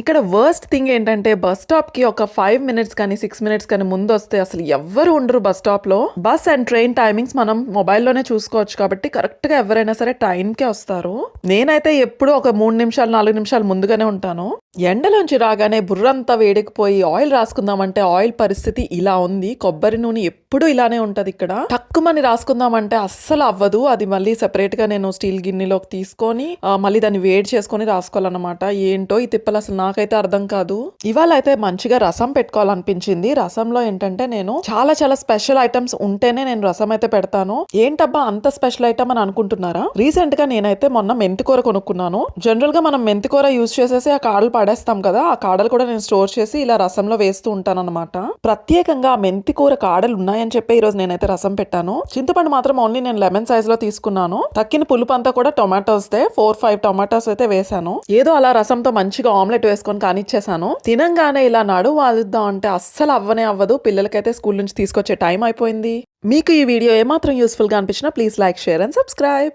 ఇక్కడ worst thing ఏంటంటే bus స్టాప్కి ఒక ఫైవ్ మినిట్స్ కానీ సిక్స్ మినిట్స్ కానీ ముందు వస్తే అసలు ఎవ్వరు ఉండరు బస్ స్టాప్లో. బస్ అండ్ ట్రైన్ టైమింగ్స్ మనం మొబైల్లోనే చూసుకోవచ్చు కాబట్టి కరెక్ట్గా ఎవరైనా సరే టైంకే వస్తారు. నేనైతే ఎప్పుడూ ఒక మూడు నిమిషాలు నాలుగు నిమిషాలు ముందుగానే ఉంటాను. ఎండలోంచి రాగానే బుర్రంతా వేడికిపోయి ఆయిల్ రాసుకుందామంటే ఆయిల్ పరిస్థితి ఇలా ఉంది. కొబ్బరి నూనె ఎప్పుడు ఇలానే ఉంటది ఇక్కడ. టక్కుమని రాసుకుందామంటే అస్సలు అవ్వదు. అది మళ్ళీ సెపరేట్గా నేను స్టీల్ గిన్నెలోకి తీసుకొని మళ్ళీ దాన్ని వేడి చేసుకొని రాసుకోవాలన్నమాట. ఏంటో ఈ తిప్పలు అసలు నాకైతే అర్థం కాదు. ఇవాళ అయితే మంచిగా రసం పెట్టుకోవాలనిపించింది. రసంలో ఏంటంటే నేను చాలా చాలా స్పెషల్ ఐటమ్స్ ఉంటేనే నేను రసం అయితే పెడతాను. ఏంటబ్బా అంత స్పెషల్ ఐటమ్ అని అనుకుంటున్నారా? రీసెంట్గా నేనైతే మొన్న మెంతికూర కొనుక్కున్నాను. జనరల్గా మనం మెంతికూర యూజ్ చేసేసి ఆ కాడలు పడేస్తాం కదా ఆ కాడలు కూడా నేను స్టోర్ చేసి ఇలా రసంలో వేస్తూ ఉంటాను అనమాట ప్రత్యేకంగా మెంతికూర కాడలు ఉన్నాయి ఉన్నాయని చెప్పి ఈరోజు నేనైతే రసం పెట్టాను. చింతపండు మాత్రం ఓన్లీ నేను లెమన్ సైజ్లో తీసుకున్నాను. తక్కిన పులుపు అంతా కూడా టొమాటోస్ దే. ఫోర్ ఫైవ్ టొమాటోస్ అయితే వేసాను ఏదో అలా రసంతో మంచిగా ఆమ్లెట్ వేసుకొని కానిచ్చేసాను తినంగానే ఇలా నడు వాలుద్దాం అంటే అస్సలు అవ్వనే అవ్వదు. పిల్లలకైతే స్కూల్ నుంచి తీసుకొచ్చే టైం అయిపోయింది. మీకు ఈ వీడియో ఏమాత్రం యూస్ఫుల్గా అనిపించినా please like share and subscribe